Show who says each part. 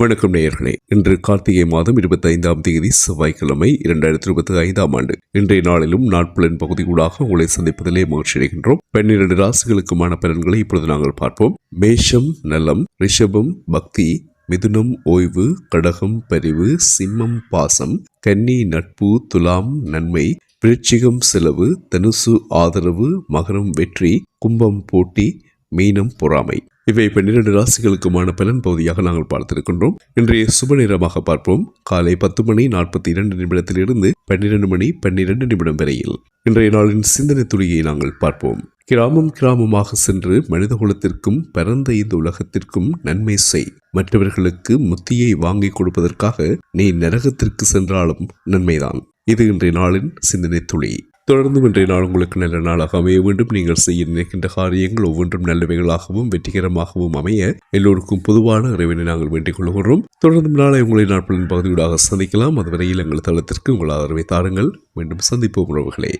Speaker 1: வணக்கம் நேயர்களே. இன்று கார்த்திகை மாதம் இருபத்தி ஐந்தாம் தேதி செவ்வாய்க்கிழமை இரண்டாயிரத்தி இருபத்தி ஐந்தாம் ஆண்டு. இன்றைய நாளிலும் நாட்புலன் பகுதியூடாக உங்களை சந்திப்பதிலே மகிழ்ச்சி அடைகின்றோம். பன்னிரண்டு ராசிகளுக்குமான பலன்களை இப்பொழுது நாங்கள் பார்ப்போம். மேஷம் நலம் ரிஷபம் பக்தி மிதுனம் ஓய்வு கடகம் பரிவு சிம்மம் பாசம் கன்னி நட்பு துலாம் நன்மை விருச்சிகம் செலவு தனுசு ஆதரவு மகரம் வெற்றி கும்பம் போட்டி மீனம் பொறாமை. இவை பன்னிரண்டு ராசிகளுக்குமான பலன் பகுதியாக நாங்கள் பார்த்திருக்கின்றோம். இன்றைய சுப நேரமாக பார்ப்போம். காலை பத்து மணி நாற்பத்தி இரண்டு நிமிடத்திலிருந்து பன்னிரண்டு மணி பன்னிரண்டு நிமிடம் வரையில். இன்றைய நாளின் சிந்தனை துளியை நாங்கள் பார்ப்போம். கிராமம் கிராமமாக சென்று மனித குலத்திற்கும் பரந்த இந்த உலகத்திற்கும் நன்மை செய். மற்றவர்களுக்கு முத்தியை வாங்கி கொடுப்பதற்காக நீ நரகத்திற்கு சென்றாலும் நன்மைதான். இது இன்றைய நாளின் சிந்தனை துளி. தொடர்ந்து இன்றைய நாள் உங்களுக்கு நல்ல நாளாக அமைய வேண்டும். நீங்கள் செய்ய நினைக்கின்ற காரியங்கள் ஒவ்வொன்றும் நல்லவைகளாகவும் வெற்றிகரமாகவும் அமைய எல்லோருக்கும் பொதுவான இறைவனை நாங்கள் வேண்டிக் கொள்கிறோம். தொடர்ந்து நாளை உங்களை நாட்களின் பகுதியூடாக சந்திக்கலாம். அதுவரையில் எங்கள் தளத்திற்கு உங்கள் ஆதரவை தாருங்கள். மீண்டும் சந்திப்போம் உறவுகளே.